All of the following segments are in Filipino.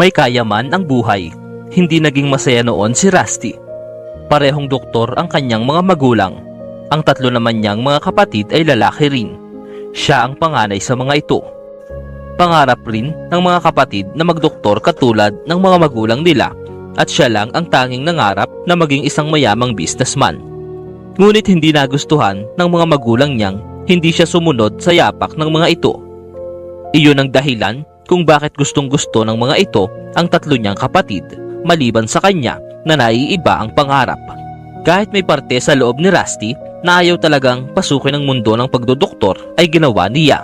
May kaya man ang buhay. Hindi naging masaya noon si Rusty. Parehong doktor ang kanyang mga magulang. Ang tatlo naman niyang mga kapatid ay lalaki rin. Siya ang panganay sa mga ito. Pangarap rin ng mga kapatid na magdoktor katulad ng mga magulang nila at siya lang ang tanging nangarap na maging isang mayamang businessman. Ngunit hindi nagustuhan ng mga magulang niyang hindi siya sumunod sa yapak ng mga ito. Iyon ang dahilan kung bakit gustong gusto ng mga ito ang tatlo niyang kapatid maliban sa kanya na naiiba ang pangarap. Kahit may parte sa loob ni Rusty na ayaw talagang pasukin ang mundo ng pagdodoktor ay ginawa niya.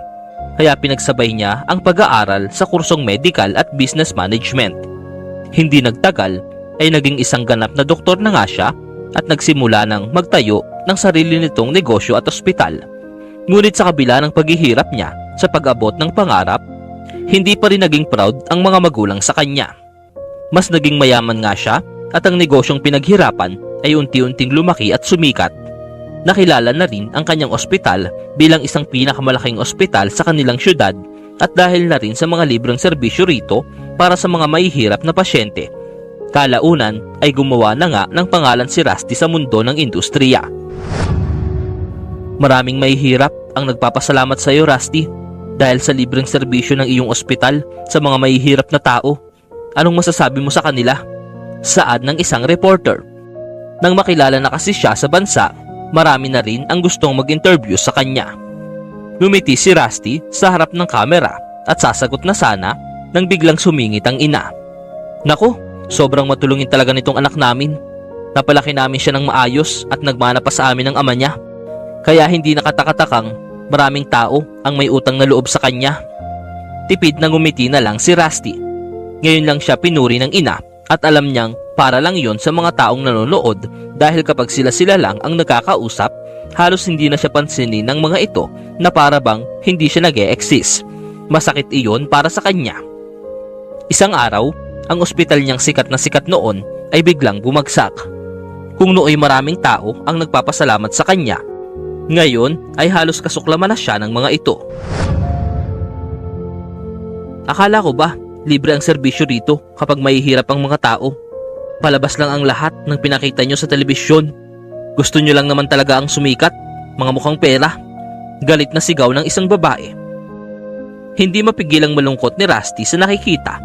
Kaya pinagsabay niya ang pag-aaral sa kursong medical at business management. Hindi nagtagal ay naging isang ganap na doktor na nga siya at nagsimula ng magtayo ng sarili nitong negosyo at ospital. Ngunit sa kabila ng paghihirap niya sa pag-abot ng pangarap, hindi pa rin naging proud ang mga magulang sa kanya. Mas naging mayaman nga siya at ang negosyong pinaghirapan ay unti-unting lumaki at sumikat. Nakilala na rin ang kanyang ospital bilang isang pinakamalaking ospital sa kanilang syudad at dahil na rin sa mga libreng serbisyo rito para sa mga mahihirap na pasyente. Kalaunan ay gumawa na nga ng pangalan si Rusty sa mundo ng industriya. Maraming mahihirap ang nagpapasalamat sa iyo Rusty dahil sa libreng serbisyo ng iyong ospital sa mga mahihirap na tao. Anong masasabi mo sa kanila? Saad ng isang reporter. Nang makilala na kasi siya sa bansa, marami na rin ang gustong mag-interview sa kanya. Lumiti si Rusty sa harap ng kamera at sasagot na sana nang biglang sumingit ang ina. Nako, sobrang matulungin talaga nitong anak namin. Napalaki namin siya ng maayos at nagmana pa sa amin ng ama niya. Kaya hindi nakatakatakang maraming tao ang may utang na loob sa kanya. Tipid na ngumiti na lang si Rusty. Ngayon lang siya pinuri ng ina at alam niyang para lang yon sa mga taong nanonood dahil kapag sila-sila lang ang nakakausap, halos hindi na siya pansinin ng mga ito na para bang hindi siya nag exist Masakit iyon para sa kanya. Isang araw, ang ospital niyang sikat na sikat noon ay biglang bumagsak. Kung nooy maraming tao ang nagpapasalamat sa kanya, ngayon ay halos kasuklaman na siya ng mga ito. Akala ko ba, libre ang serbisyo rito kapag mahihirap ang mga tao? Palabas lang ang lahat ng pinakita nyo sa telebisyon. Gusto nyo lang naman talaga ang sumikat, mga mukhang pera. Galit na sigaw ng isang babae. Hindi mapigilang malungkot ni Rusty sa nakikita.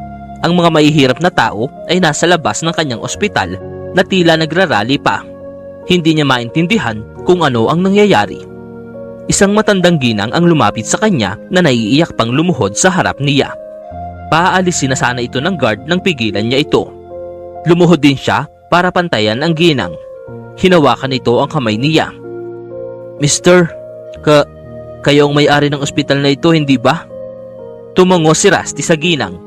Ang mga mahihirap na tao ay nasa labas ng kanyang ospital na tila nagrarally pa. Hindi niya maintindihan kung ano ang nangyayari. Isang matandang ginang ang lumapit sa kanya na naiiyak pang lumuhod sa harap niya. Paaalisin na sana ito ng guard nang pigilan niya ito. Lumuhod din siya para pantayan ang ginang. Hinawakan nito ang kamay niya. Mister, ka, kayo ang may-ari ng ospital na ito, hindi ba? Tumango si Rusty sa ginang.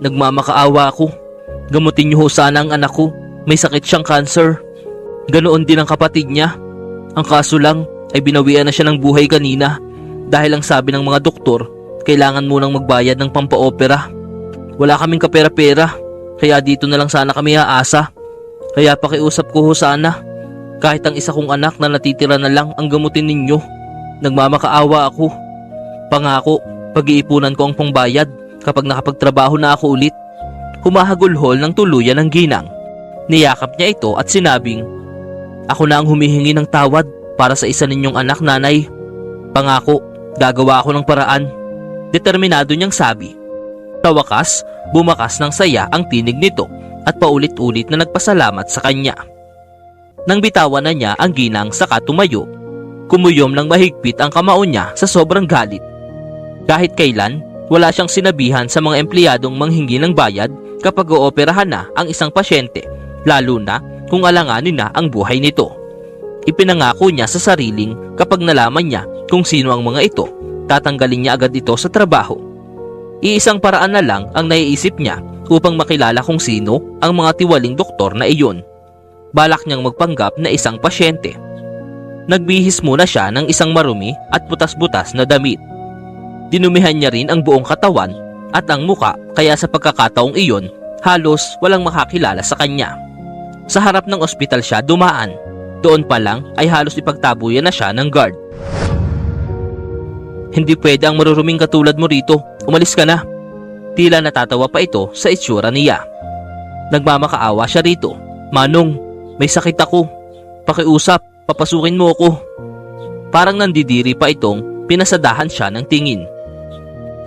Nagmamakaawa ako. Gamutin niyo ho sana ang anak ko. May sakit siyang cancer. Ganoon din ang kapatid niya. Ang kaso lang ay binawian na siya ng buhay kanina dahil ang sabi ng mga doktor, kailangan munang magbayad ng pampaopera. Wala kaming kapera-pera, kaya dito na lang sana kami aasa. Kaya pakiusap ko ho sana, kahit ang isa kong anak na natitira na lang ang gamutin ninyo. Nagmamakaawa ako. Pangako, pag-iipunan ko ang pangbayad kapag nakapagtrabaho na ako ulit. Humahagulhol ng tuluyan ng ginang. Niyakap niya ito at sinabing, Ako na ang humihingi ng tawad para sa isa ninyong anak nanay. Pangako, gagawa ako ng paraan. Determinado niyang sabi. Tawakas, bumakas ng saya ang tinig nito at paulit-ulit na nagpasalamat sa kanya. Nang bitawan na niya ang ginang saka tumayo, kumuyom ng mahigpit ang kamao niya sa sobrang galit. Kahit kailan, wala siyang sinabihan sa mga empleyadong manghingi ng bayad kapag ooperahan na ang isang pasyente, lalo na kung alanganin na ang buhay nito. Ipinangako niya sa sariling kapag nalaman niya kung sino ang mga ito, tatanggalin niya agad ito sa trabaho. Iisang paraan na lang ang naiisip niya upang makilala kung sino ang mga tiwaling doktor na iyon. Balak niyang magpanggap na isang pasyente. Nagbihis muna siya ng isang marumi at butas-butas na damit. Dinumihan niya rin ang buong katawan at ang muka kaya sa pagkakataong iyon halos walang makakilala sa kanya. Sa harap ng ospital siya dumaan. Doon pa lang ay halos ipagtabuyan na siya ng guard. Hindi pwede ang maruruming katulad mo rito. Umalis ka na. Tila natatawa pa ito sa itsura niya. Nagmamakaawa siya rito. Manong, may sakit ako. Pakiusap, papasukin mo ako. Parang nandidiri pa itong pinasadahan siya ng tingin.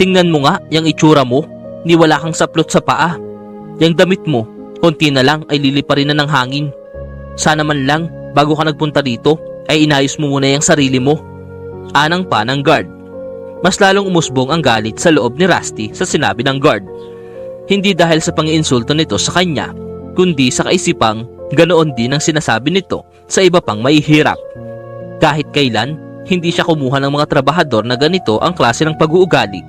Tingnan mo nga yung itsura mo, ni wala kang saplot sa paa. Yung damit mo, konti na lang ay liliparin na ng hangin. Sana man lang, bago ka nagpunta dito, ay inayos mo muna yung sarili mo. Anang pa ng guard. Mas lalong umusbong ang galit sa loob ni Rusty sa sinabi ng guard. Hindi dahil sa pangiinsulto nito sa kanya, kundi sa kaisipang ganoon din ang sinasabi nito sa iba pang mahihirap. Kahit kailan, hindi siya kumuha ng mga trabahador na ganito ang klase ng pag-uugali.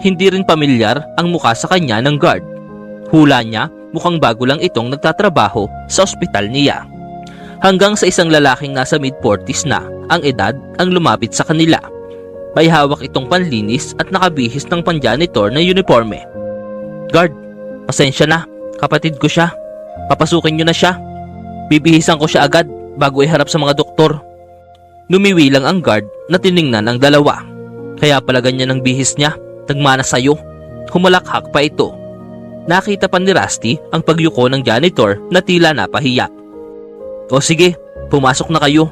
Hindi rin pamilyar ang muka sa kanya ng guard. Hula niya, mukhang bago lang itong nagtatrabaho sa ospital niya. Hanggang sa isang lalaking nasa mid-40s na ang edad ang lumapit sa kanila. May hawak itong panlinis at nakabihis ng panjanitor na uniforme. Guard, pasensya na. Kapatid ko siya. Papasukin niyo na siya. Bibihisan ko siya agad bago iharap sa mga doktor. Numiwi lang ang guard na tiningnan ang dalawa. Kaya pala ganyan ang bihis niya. Nagmana sa'yo. Humalakhak pa ito. Nakita pa ni Rusty ang pagyuko ng janitor na tila napahiya. O sige, pumasok na kayo.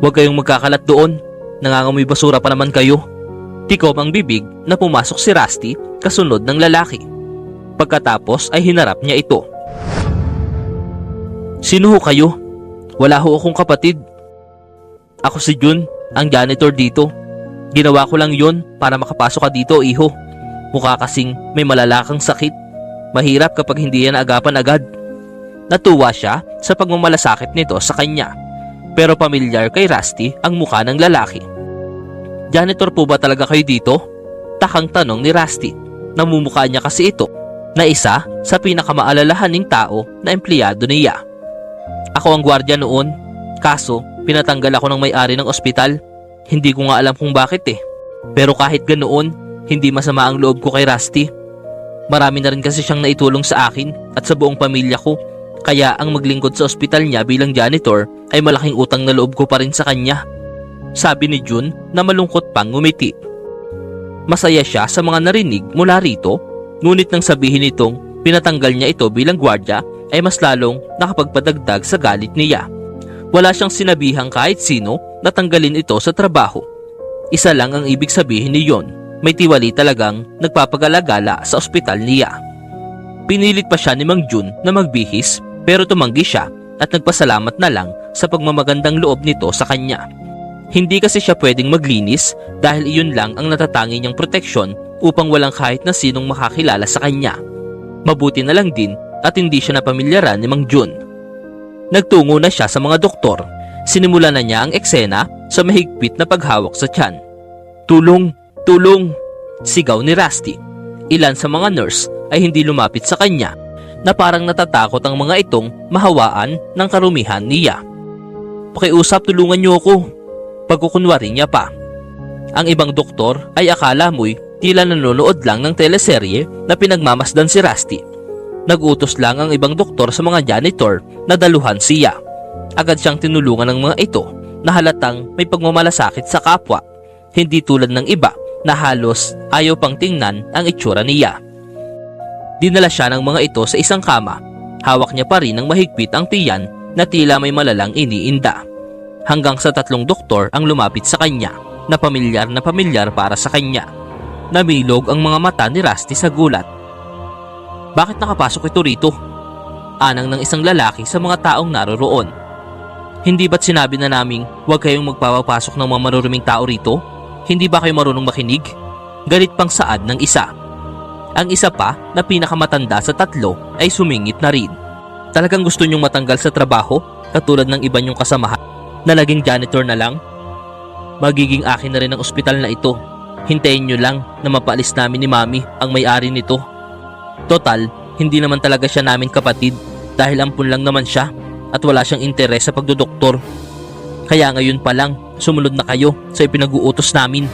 Huwag kayong magkakalat doon. Nangangamoy basura pa naman kayo. Tikom ang bibig na pumasok si Rusty kasunod ng lalaki. Pagkatapos ay hinarap niya ito. Sino ho kayo? Wala ho akong kapatid. Ako si Jun, ang janitor dito. Ginawa ko lang yon para makapasok ka dito, iho. Mukha kasing may malalakang sakit. Mahirap kapag hindi yan agapan agad. Natuwa siya sa pagmamalasakit nito sa kanya. Pero pamilyar kay Rusty ang mukha ng lalaki. Janitor po ba talaga kayo dito? Takang tanong ni Rusty. Namumukha niya kasi ito na isa sa pinakamaalalahaning tao na empleyado niya. Ako ang gwardiya noon, kaso pinatanggal ako ng may-ari ng ospital. Hindi ko nga alam kung bakit eh. Pero kahit ganoon, hindi masama ang loob ko kay Rusty. Marami na rin kasi siyang naitulong sa akin at sa buong pamilya ko. Kaya ang maglingkod sa ospital niya bilang janitor ay malaking utang na loob ko pa rin sa kanya. Sabi ni Jun na malungkot pang ngumiti. Masaya siya sa mga narinig mula rito, ngunit nang sabihin nitong pinatanggal niya ito bilang gwardya ay mas lalong nakapagpadagdag sa galit niya. Wala siyang sinabihang kahit sino na tanggalin ito sa trabaho. Isa lang ang ibig sabihin ni Yon, may tiwali talagang nagpapagalagala sa ospital niya. Pinilit pa siya ni Mang Jun na magbihis pero tumanggi siya at nagpasalamat na lang sa pagmamagandang loob nito sa kanya. Hindi kasi siya pwedeng maglinis dahil iyon lang ang natatangi niyang proteksyon upang walang kahit na sinong makakilala sa kanya. Mabuti na lang din at hindi siya napamilyaran ni Mang Jun. Nagtungo na siya sa mga doktor. Sinimula na niya ang eksena sa mahigpit na paghawak sa tiyan. Tulong! Tulong! Sigaw ni Rusty. Ilan sa mga nurse ay hindi lumapit sa kanya na parang natatakot ang mga itong mahawaan ng karumihan niya. Pakiusap tulungan niyo ako. Pagkukunwari niya pa. Ang ibang doktor ay akala mo'y tila nanonood lang ng teleserye na pinagmamasdan si Rusty. Nagutos lang ang ibang doktor sa mga janitor na daluhan siya. Agad siyang tinulungan ng mga ito na halatang may pagmamalasakit sa kapwa. Hindi tulad ng iba na halos ayaw pang tingnan ang itsura niya. Dinala siya ng mga ito sa isang kama. Hawak niya pa rin ng mahigpit ang tiyan na tila may malalang iniinda. Hanggang sa tatlong doktor ang lumapit sa kanya na pamilyar na pamilyar para sa kanya. Namilog ang mga mata ni Rusty sa gulat. Bakit nakapasok ito rito? Anang ng isang lalaki sa mga taong naroroon. Hindi ba't sinabi na naming huwag kayong magpapapasok ng mga maruruming tao rito? Hindi ba kayo marunong makinig? Galit pang saad ng isa. Ang isa pa na pinakamatanda sa tatlo ay sumingit na rin. Talagang gusto niyong matanggal sa trabaho katulad ng iba niyong kasamahan na naging janitor na lang? Magiging akin na rin ang ospital na ito. Hintayin niyo lang na mapaalis namin ni Mami ang may-ari nito. Total, hindi naman talaga siya namin kapatid dahil ampun lang naman siya at wala siyang interes sa pagdodoktor. Kaya ngayon pa lang, sumunod na kayo sa ipinag-uutos namin.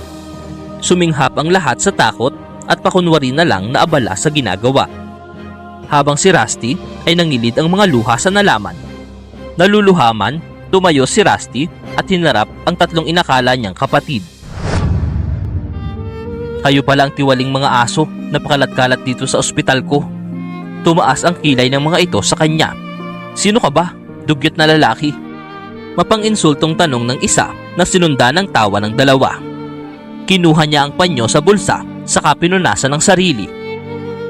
Suminghap ang lahat sa takot at pakunwari na lang na abala sa ginagawa. Habang si Rusty ay nangilid ang mga luha sa nalaman. Naluluhaman, tumayo si Rusty at hinarap ang tatlong inakala niyang kapatid. Kayo pala ang tiwaling mga aso na pakalat-kalat dito sa ospital ko. Tumaas ang kilay ng mga ito sa kanya. Sino ka ba? Dugyot na lalaki. Mapang-insultong tanong ng isa na sinunda ng tawa ng dalawa. Kinuha niya ang panyo sa bulsa saka pinunasan ng sarili.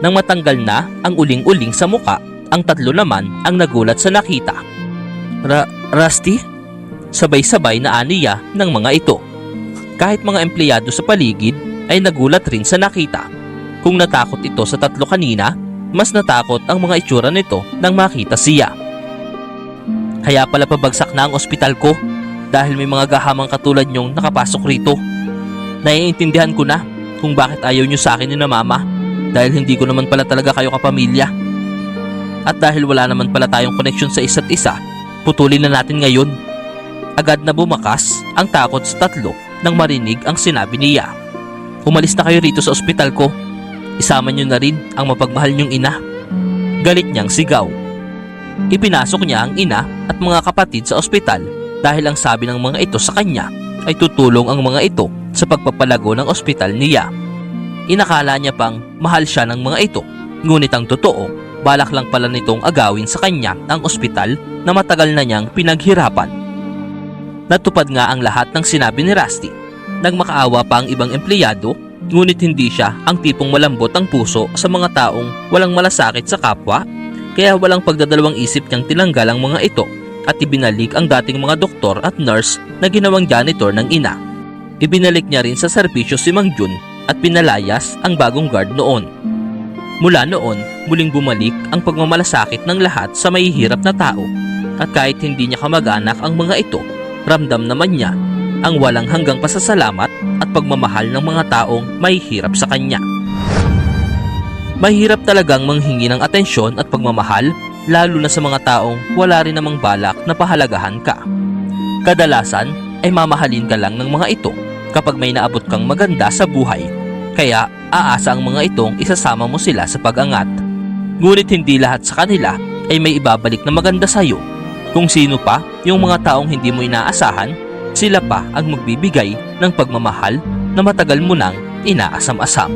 Nang matanggal na ang uling-uling sa muka, ang tatlo naman ang nagulat sa nakita. Ra Rusty? Sabay-sabay na aniya ng mga ito. Kahit mga empleyado sa paligid ay nagulat rin sa nakita. Kung natakot ito sa tatlo kanina, mas natakot ang mga itsura nito nang makita siya. Kaya pala pabagsak na ang ospital ko dahil may mga gahamang katulad nyong nakapasok rito. Naiintindihan ko na kung bakit ayaw nyo sa akin ni na mama dahil hindi ko naman pala talaga kayo kapamilya. At dahil wala naman pala tayong koneksyon sa isa't isa, putulin na natin ngayon. Agad na bumakas ang takot sa tatlo nang marinig ang sinabi niya. Umalis na kayo rito sa ospital ko. Isama nyo na rin ang mapagmahal nyong ina. Galit niyang sigaw. Ipinasok niya ang ina at mga kapatid sa ospital dahil ang sabi ng mga ito sa kanya ay tutulong ang mga ito sa pagpapalago ng ospital niya. Inakala niya pang mahal siya ng mga ito, ngunit ang totoo, balak lang pala nitong agawin sa kanya ang ospital na matagal na niyang pinaghirapan. Natupad nga ang lahat ng sinabi ni Rusty. Nagmakaawa pa ang ibang empleyado, ngunit hindi siya ang tipong malambot ang puso sa mga taong walang malasakit sa kapwa, kaya walang pagdadalawang isip niyang tinanggal ang mga ito at ibinalik ang dating mga doktor at nurse na ginawang janitor ng ina. Ibinalik niya rin sa serbisyo si Mang Jun at pinalayas ang bagong guard noon. Mula noon, muling bumalik ang pagmamalasakit ng lahat sa mahihirap na tao at kahit hindi niya kamag-anak ang mga ito, ramdam naman niya ang walang hanggang pasasalamat at pagmamahal ng mga taong mahihirap sa kanya. Mahirap talagang manghingi ng atensyon at pagmamahal lalo na sa mga taong wala rin namang balak na pahalagahan ka. Kadalasan ay mamahalin ka lang ng mga ito kapag may naabot kang maganda sa buhay. Kaya aasa ang mga itong isasama mo sila sa pag-angat. Ngunit hindi lahat sa kanila ay may ibabalik na maganda sa iyo. Kung sino pa yung mga taong hindi mo inaasahan, sila pa ang magbibigay ng pagmamahal na matagal mo nang inaasam-asam.